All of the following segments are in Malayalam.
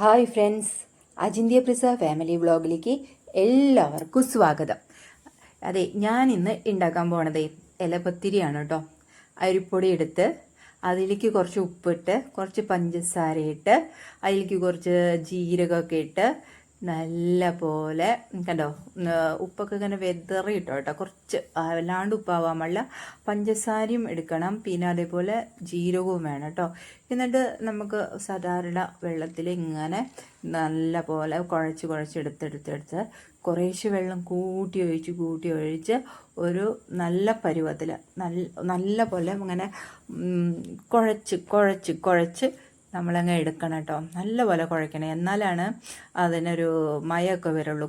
Hi friends. അജിന്ത്യ പ്രിസ ഫാമിലി വ്ളോഗിലേക്ക് എല്ലാവർക്കും സ്വാഗതം. അതെ ഞാൻ ഇന്ന് ഉണ്ടാക്കാൻ പോണത് ഇലപ്പത്തിരിയാണ് കേട്ടോ അരിപ്പൊടി എടുത്ത് അതിലേക്ക് കുറച്ച് ഉപ്പിട്ട് കുറച്ച് പഞ്ചസാര ഇട്ട് അതിലേക്ക് കുറച്ച് ജീരകമൊക്കെ ഇട്ട് നല്ല പോലെ കണ്ടോ ഉപ്പൊക്കെ ഇങ്ങനെ വെതറി ഇട്ടോ കേട്ടോ. കുറച്ച് വല്ലാണ്ട് ഉപ്പാവാൻ പാടില്ല. പഞ്ചസാരയും എടുക്കണം. പിന്നെ അതേപോലെ ജീരകവും വേണം കേട്ടോ. എന്നിട്ട് നമുക്ക് സാധാരണ വെള്ളത്തിൽ ഇങ്ങനെ നല്ല പോലെ കുഴച്ച് കുഴച്ചെടുത്തെടുത്തെടുത്ത് കുറേശ്ശെ വെള്ളം കൂട്ടി ഒഴിച്ച് കൂട്ടി ഒഴിച്ച് ഒരു നല്ല പരുവത്തിൽ നല്ല നല്ല പോലെ ഇങ്ങനെ കുഴച്ച് കുഴച്ച് കുഴച്ച് നമ്മളങ്ങ് എടുക്കണം കേട്ടോ നല്ലപോലെ കുഴക്കണം എന്നാലാണ് അതിനൊരു മയമൊക്കെ വരുള്ളൂ.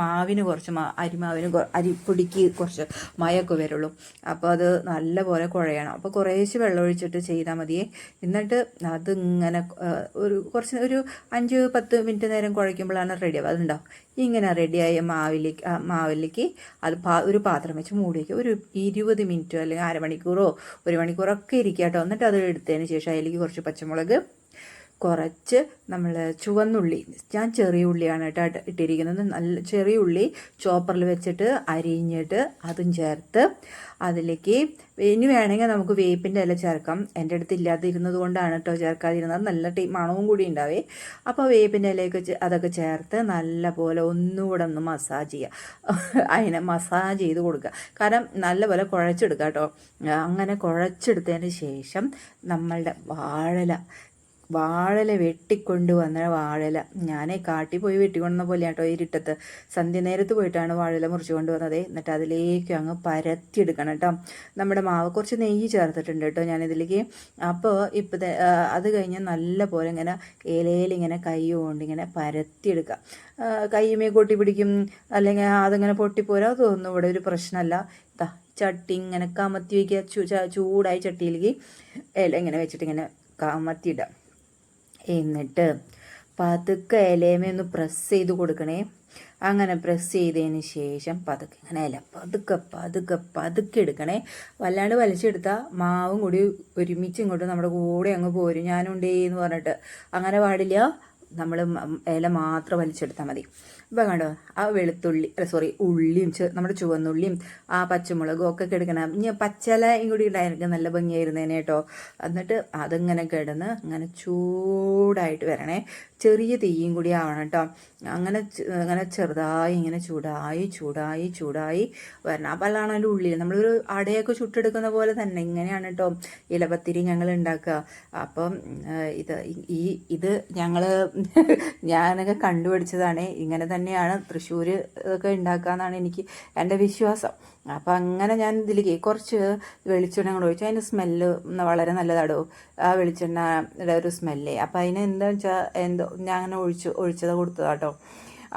മാവിന് കുറച്ച് മാ അരിമാവിന് അരിപ്പൊടിക്ക് കുറച്ച് മയമൊക്കെ വരുള്ളൂ. അപ്പോൾ അത് നല്ലപോലെ കുഴയണം. അപ്പോൾ കുറേശ്ശെ വെള്ളം ഒഴിച്ചിട്ട് ചെയ്താൽ മതിയേ. എന്നിട്ട് അതിങ്ങനെ ഒരു കുറച്ച് ഒരു അഞ്ച് പത്ത് മിനിറ്റ് നേരം കുഴയ്ക്കുമ്പോഴാണ് റെഡിയാവുക അതുണ്ടാവും ഇങ്ങനെ റെഡിയായ മാവിലേക്ക് മാവിലേക്ക് അത് പാ ഒരു പാത്രം വെച്ച് മൂടി വയ്ക്കുക. ഒരു ഇരുപത് മിനിറ്റോ അല്ലെങ്കിൽ അരമണിക്കൂറോ ഒരു മണിക്കൂറൊക്കെ ഇരിക്കുക കേട്ടോ എന്നിട്ട് അത് എടുത്തതിന് ശേഷം അതിലേക്ക് കുറച്ച് പച്ചമുളക് കുറച്ച് നമ്മൾ ചുവന്നുള്ളി. ഞാൻ ചെറിയ ഉള്ളിയാണ് കേട്ടോ ഇട്ട് ഇട്ടിരിക്കുന്നത്. നല്ല ചെറിയ ഉള്ളി ചോപ്പറിൽ വെച്ചിട്ട് അരിഞ്ഞിട്ട് അതും ചേർത്ത് അതിലേക്ക് ഇനി വേണമെങ്കിൽ നമുക്ക് വേപ്പിന്റെ ഇല ചേർക്കാം. എന്റെ അടുത്ത് ഇല്ലാതിരുന്നത് കൊണ്ടാണ് കേട്ടോ ചേർക്കാതിരുന്നത്. നല്ല ടീ മണവും കൂടി ഉണ്ടാവേ. അപ്പോൾ വേപ്പിന്റെ ഇലയൊക്കെ അതൊക്കെ ചേർത്ത് നല്ല പോലെ ഒന്നുകൂടെ ഒന്ന് മസാജ് ചെയ്യുക അതിനെ മസാജ് ചെയ്ത് കൊടുക്കുക. കാരണം നല്ലപോലെ കുഴച്ചെടുക്കുക കേട്ടോ. അങ്ങനെ കുഴച്ചെടുത്തതിന് ശേഷം നമ്മളുടെ വാഴല വാഴല വെട്ടിക്കൊണ്ട് വന്ന വാഴല. ഞാൻ കാട്ടി പോയി വെട്ടിക്കൊണ്ടുവന്ന പോലെയാണ് കേട്ടോ ഇരുട്ടത്ത്. സന്ധ്യ നേരത്ത് പോയിട്ടാണ് വാഴല മുറിച്ചു കൊണ്ടുവന്നത് എന്നിട്ട് അതിലേക്ക് അങ്ങ് പരത്തിയെടുക്കണം കേട്ടോ. നമ്മുടെ മാവ് കുറച്ച് നെയ്യ് ചേർത്തിട്ടുണ്ട് കേട്ടോ ഞാനിതിലേക്ക്. അപ്പോൾ ഇപ്പോൾ അത് കഴിഞ്ഞ് നല്ല പോലെ ഇങ്ങനെ ഇലയിൽ ഇങ്ങനെ കൈ കൊണ്ട് ഇങ്ങനെ പരത്തിയെടുക്കുക കയ്യുമേ കൊട്ടി പിടിക്കും. അല്ലെങ്കിൽ അതിങ്ങനെ പൊട്ടിപ്പോരാ തോന്നുന്നു. ഇവിടെ ഒരു പ്രശ്നമല്ല. ചട്ടി ഇങ്ങനെ കമത്തി വയ്ക്കുക. ചൂടായി ചട്ടിയിലേക്ക് ഇല ഇങ്ങനെ വെച്ചിട്ട് ഇങ്ങനെ കമത്തിയിടുക എന്നിട്ട് പതുക്കെ ഇലയമേ പ്രസ് ചെയ്ത് കൊടുക്കണേ. അങ്ങനെ പ്രസ് ചെയ്തതിന് ശേഷം പതുക്കെ ഇങ്ങനെ ഇല പതുക്കെ പതുക്കെ പതുക്കെ എടുക്കണേ. വല്ലാണ്ട് വലിച്ചെടുത്താൽ മാവും കൂടി ഒരുമിച്ച് ഇങ്ങോട്ട് നമ്മുടെ കൂടെ അങ്ങ് പോരും. ഞാനുണ്ടേ എന്ന് പറഞ്ഞിട്ട്. അങ്ങനെ പാടില്ല. നമ്മൾ ഇല മാത്രം വലിച്ചെടുത്താൽ മതി. ഇപ്പം കണ്ടോ? ആ വെളുത്തുള്ളി അല്ല സോറി ഉള്ളിയും നമ്മുടെ ചുവന്നുള്ളിയും ആ പച്ചമുളകും ഒക്കെ കിടക്കണം ഇനി പച്ചലയും കൂടി ഉണ്ടായിരിക്കും നല്ല ഭംഗിയായിരുന്നേനെ കേട്ടോ എന്നിട്ട് അതിങ്ങനെ കിടന്ന് അങ്ങനെ ചൂടായിട്ട് വരണേ. ചെറിയ തീയും കൂടി ആവണം കേട്ടോ. അങ്ങനെ അങ്ങനെ ചെറുതായി ഇങ്ങനെ ചൂടായി ചൂടായി ചൂടായി വരണം. അപ്പോഴാണ് അതിന്റെ ഉള്ളിൽ. നമ്മളൊരു അടയൊക്കെ ചുട്ടെടുക്കുന്ന പോലെ തന്നെ ഇങ്ങനെയാണ് കേട്ടോ ഇലപത്തിരി ഞങ്ങൾ ഉണ്ടാക്കുക. അപ്പം ഇത് ഈ ഇത് ഞങ്ങൾ ഞാനൊക്കെ കണ്ടുപിടിച്ചതാണ്. ഇങ്ങനെ തന്നെയാണ് തൃശ്ശൂർ ഒക്കെ ഉണ്ടാക്കുക എന്നാണ് എനിക്ക് എന്റെ വിശ്വാസം. അപ്പം അങ്ങനെ ഞാൻ ഇതിലേക്ക് കുറച്ച് വെളിച്ചെണ്ണ കൂടെ ഒഴിച്ചു. അതിന്റെ സ്മെല്ല് വളരെ നല്ലതാടോ. ആ വെളിച്ചെണ്ണയുടെ ഒരു സ്മെല്ലേ. അപ്പം അതിന് എന്താ വെച്ചാൽ എന്തോ ഞാൻ അങ്ങനെ ഒഴിച്ച് ഒഴിച്ചത് കൊടുത്തതാട്ടോ.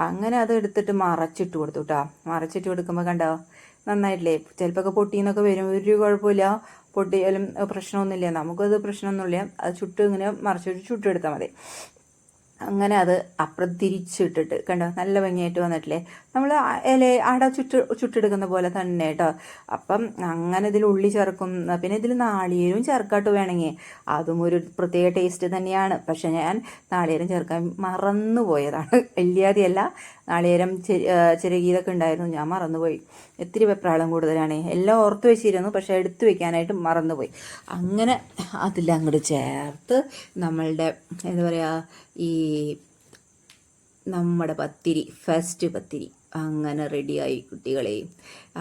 അങ്ങനെ അത് എടുത്തിട്ട് മറച്ചിട്ട് കൊടുത്തു കേട്ടോ മറച്ചിട്ട് കൊടുക്കുമ്പോൾ കണ്ടോ? നന്നായിട്ടില്ലേ? ചിലപ്പോൾ പൊട്ടിന്നൊക്കെ വരും. ഒരു കുഴപ്പമില്ല. പൊട്ടിയാലും പ്രശ്നമൊന്നുമില്ല. നമുക്കത് പ്രശ്നമൊന്നുമില്ല. അത് ചുട്ട് ഇങ്ങനെ മറച്ചിട്ട് ചുട്ടെടുത്താൽ മതി. അങ്ങനെ അത് അപ്രതിരിച്ചിട്ടിട്ട്. തിരിച്ചിട്ടിട്ട് കണ്ടോ? നല്ല ഭംഗിയായിട്ട് വന്നിട്ടില്ലേ? നമ്മൾ ഇല അട ചുട്ട് ചുട്ടെടുക്കുന്ന പോലെ തന്നെ കേട്ടോ. അപ്പം അങ്ങനെ ഇതിൽ ഉള്ളി ചേർക്കും പിന്നെ ഇതിൽ നാളികേരവും ചേർക്കാട്ട് വേണമെങ്കിൽ. അതും ഒരു പ്രത്യേക ടേസ്റ്റ് തന്നെയാണ്. പക്ഷെ ഞാൻ നാളികേരം ചേർക്കാൻ മറന്നു പോയതാണ് വലിയാതെയല്ല നാളികേരം ചെരുകിയതൊക്കെ ഉണ്ടായിരുന്നു. ഞാൻ മറന്നുപോയി. ഇത്തിരി വെപ്രാളം കൂടുതലാണ്. എല്ലാം ഓർത്ത് വെച്ചിരുന്നു പക്ഷേ എടുത്തു വെക്കാനായിട്ട് മറന്നുപോയി. അങ്ങനെ അതിലങ്ങോട്ട് ചേർത്ത് നമ്മളുടെ എന്താ പറയുക ഈ നമ്മുടെ പത്തിരി ഫസ്റ്റ് പത്തിരി അങ്ങനെ റെഡിയായി കുട്ടികളെയും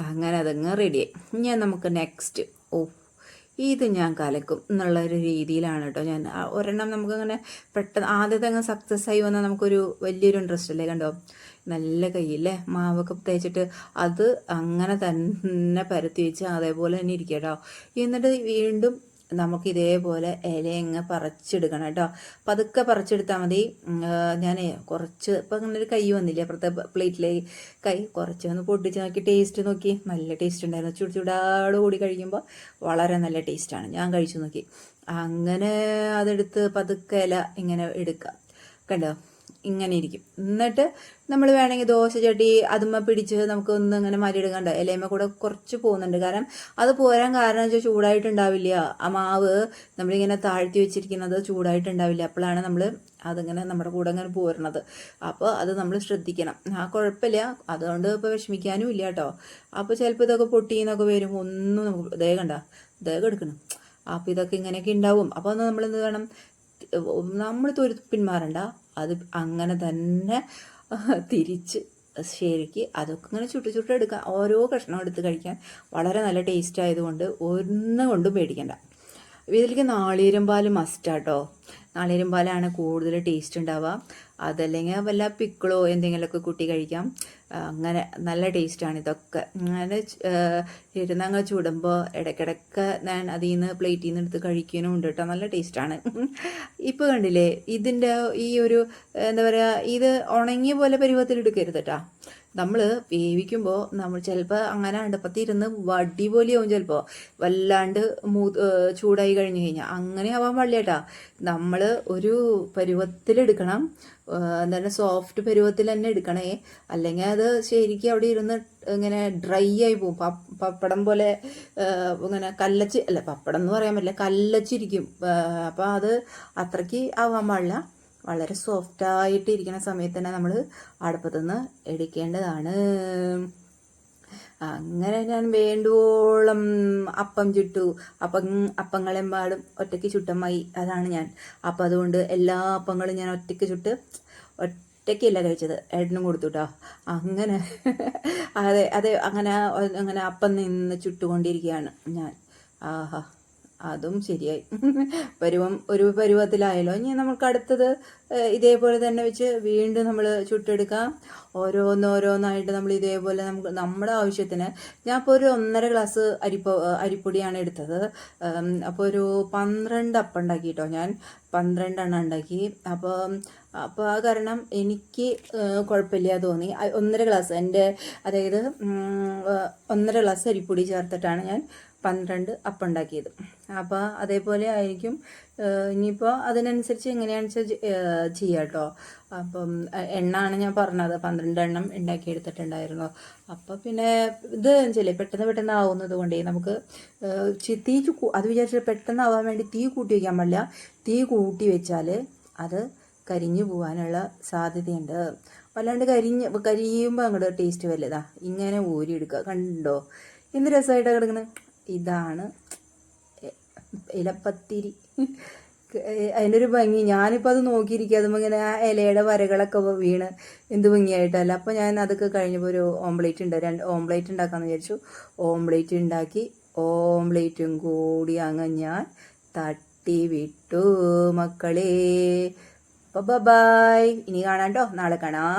അങ്ങനെ അതങ്ങ് റെഡിയായി ഇനി നമുക്ക് നെക്സ്റ്റ് ഓ ഇത് ഞാൻ കലക്കും എന്നുള്ള ഒരു രീതിയിലാണ് കേട്ടോ ഞാൻ. ഒരെണ്ണം നമുക്കങ്ങനെ പെട്ടെന്ന് ആദ്യത്തെ അങ്ങ് സക്സസ് ആയി വന്നാൽ നമുക്കൊരു വലിയൊരു ഇൻട്രസ്റ്റ് അല്ലേ കണ്ടോ? നല്ല കയ്യില്ലേ? മാവൊക്കെ തേച്ചിട്ട് അത് അങ്ങനെ തന്നെ പരത്തി വെച്ച് അതേപോലെ തന്നെ ഇരിക്കുക കേട്ടോ. എന്നിട്ട് വീണ്ടും നമുക്ക് ഇതേപോലെ ഇലയങ്ങ് പറിച്ചെടുക്കണം കേട്ടോ. പതുക്കെ പറിച്ചെടുത്താൽ മതി. ഞാൻ കുറച്ച് ഇപ്പം അങ്ങനെ ഒരു കൈ വന്നില്ലേ അപ്പുറത്തെ പ്ലേറ്റിലെ കൈ കുറച്ച് ഒന്ന് പൊട്ടിച്ച് നോക്കി ടേസ്റ്റ് നോക്കി. നല്ല ടേസ്റ്റ് ഉണ്ടായിരുന്നു. ചുടി ചൂടാട് കൂടി കഴിക്കുമ്പോൾ വളരെ നല്ല ടേസ്റ്റാണ്. ഞാൻ കഴിച്ചു നോക്കി. അങ്ങനെ അതെടുത്ത് പതുക്കെ ഇല ഇങ്ങനെ എടുക്കാം. കണ്ടോ? ഇങ്ങനെ ഇരിക്കും. എന്നിട്ട് നമ്മൾ വേണമെങ്കിൽ ദോശ ചട്ടി അതുമ്മ പിടിച്ച് നമുക്ക് ഒന്ന് ഇങ്ങനെ മരിയിടുകണ്ട ഇലയമ്മ കൂടെ കുറച്ച് പോകുന്നുണ്ട്. കാരണം അത് പോരാൻ കാരണം വെച്ചാൽ ചൂടായിട്ടുണ്ടാവില്ല. ആ മാവ് നമ്മളിങ്ങനെ താഴ്ത്തി വെച്ചിരിക്കുന്നത് ചൂടായിട്ടുണ്ടാവില്ല. അപ്പോഴാണ് നമ്മൾ അതിങ്ങനെ നമ്മുടെ കൂടെ ഇങ്ങനെ പോരണത് അപ്പോൾ അത് നമ്മൾ ശ്രദ്ധിക്കണം. ആ കുഴപ്പമില്ല. അതുകൊണ്ട് ഇപ്പോൾ വിഷമിക്കാനും ഇല്ല കേട്ടോ. അപ്പോൾ ചിലപ്പോൾ ഇതൊക്കെ പൊട്ടിയെന്നൊക്കെ വരും. ഒന്നും നമുക്ക് ദേ കണ്ട ദേ എടുക്കണം അപ്പോൾ ഇതൊക്കെ ഇങ്ങനെയൊക്കെ ഉണ്ടാവും. അപ്പോൾ നമ്മൾ എന്ത് വേണം? നമ്മൾ തൊരു പിന്മാറണ്ട. അത് അങ്ങനെ തന്നെ തിരിച്ച് ശരിക്ക് അതൊക്കെ ഇങ്ങനെ ചുട്ട് ചുട്ടെടുക്കുക ഓരോ കഷ്ണം എടുത്ത് കഴിക്കാൻ വളരെ നല്ല ടേസ്റ്റ് ആയതുകൊണ്ട് ഒന്നും കൊണ്ടും പേടിക്കണ്ട. ഇതിലേക്ക് നാളീരും പാൽ മസ്റ്റാട്ടോ നാളീരും പാലാണ് കൂടുതൽ ടേസ്റ്റ് ഉണ്ടാവുക. അതല്ലെങ്കിൽ വല്ല പിക്കിളോ എന്തെങ്കിലുമൊക്കെ കുട്ടി കഴിക്കാം. അങ്ങനെ നല്ല ടേസ്റ്റാണ് ഇതൊക്കെ. അങ്ങനെ ഇരുന്നങ്ങ് ചൂടുമ്പോൾ ഇടയ്ക്കിടയ്ക്ക് ഞാൻ അതിൽ നിന്ന് പ്ലേറ്റിൽ നിന്ന് എടുത്ത് കഴിക്കാനും ഉണ്ട് കേട്ടോ നല്ല ടേസ്റ്റാണ് ഇപ്പോൾ കണ്ടില്ലേ ഇതിന്റെ ഈ ഒരു എന്താ പറയുക ഇത് ഉണങ്ങിയ പോലെ പരുവത്തിൽ എടുക്കരുത് കേട്ടോ നമ്മൾ വേവിക്കുമ്പോൾ നമ്മൾ ചിലപ്പോൾ അങ്ങനെ അടുപ്പത്തിരുന്ന് വടി പോലെയാവും ചിലപ്പോൾ വല്ലാണ്ട് മൂ ചൂടായി കഴിഞ്ഞു കഴിഞ്ഞാൽ അങ്ങനെ ആവാൻ പാടില്ലേട്ടാ. നമ്മൾ ഒരു പരുവത്തിലെടുക്കണം. എന്താണ് സോഫ്റ്റ് പരുവത്തിൽ തന്നെ എടുക്കണേ. അല്ലെങ്കിൽ അത് ശരിക്കും അവിടെ ഇരുന്ന് ഇങ്ങനെ ഡ്രൈ ആയി പോകും പപ്പടം പോലെ ഇങ്ങനെ കല്ലച്ച് അല്ല പപ്പടം എന്ന് പറയാൻ പറ്റില്ല കല്ലച്ചിരിക്കും. അപ്പോൾ അത് അത്രയ്ക്ക് ആവാൻ പാടില്ല. വളരെ സോഫ്റ്റായിട്ട് ഇരിക്കുന്ന സമയത്ത് തന്നെ നമ്മൾ അടുപ്പത്തുനിന്ന് എടുക്കേണ്ടതാണ്. അങ്ങനെ ഞാൻ വേണ്ടുവോളം അപ്പം ചുട്ടു. അപ്പം അപ്പങ്ങളെമ്പാടും ഒറ്റയ്ക്ക് ചുട്ടമായി അതാണ് ഞാൻ. അപ്പം അതുകൊണ്ട് എല്ലാ അപ്പങ്ങളും ഞാൻ ഒറ്റയ്ക്ക് ചുട്ട് ഒറ്റയ്ക്കല്ല കഴിച്ചത്. ഏട്ടനും കൊടുത്തു കേട്ടോ അങ്ങനെ അതെ അതെ അങ്ങനെ അങ്ങനെ അപ്പം നിന്ന് ചുട്ടുകൊണ്ടിരിക്കുകയാണ് ഞാൻ. ആഹാ. അതും ശരിയായി. പരുവം ഒരു പരുവത്തിലായല്ലോ. ഇനി നമുക്ക് അടുത്തത് ഇതേപോലെ തന്നെ വെച്ച് വീണ്ടും നമ്മൾ ചുട്ടെടുക്കാം. ഓരോന്നോരോന്നായിട്ട് നമ്മൾ ഇതേപോലെ നമുക്ക് നമ്മുടെ ആവശ്യത്തിന് ഞാൻ ഇപ്പോൾ ഒരു ഒന്നര ഗ്ലാസ് അരിപ്പ അരിപ്പൊടിയാണ് എടുത്തത്. അപ്പോൾ ഒരു പന്ത്രണ്ട് അപ്പം ഉണ്ടാക്കി കേട്ടോ ഞാൻ. പന്ത്രണ്ടെണ്ണം ഉണ്ടാക്കി. അപ്പോൾ അപ്പോൾ ആ കാരണം എനിക്ക് കുഴപ്പമില്ല തോന്നി. ഒന്നര ഗ്ലാസ് എന്റെ അതായത് ഒന്നര ഗ്ലാസ് അരിപ്പൊടി ചേർത്തിട്ടാണ് ഞാൻ പന്ത്രണ്ട് അപ്പം ഉണ്ടാക്കിയത്. അപ്പോൾ അതേപോലെ ആയിരിക്കും ഇനിയിപ്പോൾ അതിനനുസരിച്ച് എങ്ങനെയാണെന്ന് വെച്ചാൽ ചെയ്യാം കേട്ടോ? അപ്പം എണ്ണാണ് ഞാൻ പറഞ്ഞത്. പന്ത്രണ്ട് എണ്ണം ഉണ്ടാക്കിയെടുത്തിട്ടുണ്ടായിരുന്നു അപ്പോൾ പിന്നെ ഇത് ചില പെട്ടെന്ന് പെട്ടെന്ന് ആവുന്നത് കൊണ്ടേ നമുക്ക് തീ അത് വിചാരിച്ചാൽ പെട്ടെന്ന് ആവാൻ വേണ്ടി തീ കൂട്ടി വയ്ക്കാൻ പാടില്ല. തീ കൂട്ടി വെച്ചാൽ അത് കരിഞ്ഞു പോകാനുള്ള സാധ്യതയുണ്ട്. വല്ലാണ്ട് കരിഞ്ഞ് കരിയുമ്പോൾ അങ്ങോട്ട് ടേസ്റ്റ് വല്ലതാ ഇങ്ങനെ ഊരിയെടുക്കുക. കണ്ടോ? എന്ത് രസമായിട്ടാണ് കിടക്കുന്നത് ഇതാണ്. ഇലപ്പത്തിരി. അതിനൊരു ഭംഗി. ഞാനിപ്പോൾ അത് നോക്കിയിരിക്കുക അതുമ്പോൾ ഇങ്ങനെ ആ ഇലയുടെ വരകളൊക്കെ വീണ് എന്ത് ഭംഗിയായിട്ടല്ല. അപ്പോൾ ഞാൻ അതൊക്കെ കഴിഞ്ഞപ്പോൾ ഒരു ഓംപ്ലേറ്റ് ഉണ്ട്. രണ്ട് ഓംപ്ലേറ്റ് ഉണ്ടാക്കാമെന്ന് വിചാരിച്ചു. ഓംപ്ലേറ്റ് ഉണ്ടാക്കി. ഓംപ്ലേറ്റും കൂടി അങ്ങ് ഞാൻ തട്ടി വിട്ടു. മക്കളെ അപ്പോൾ ബൈ ഇനി കാണാം കേട്ടോ നാളെ കാണാം.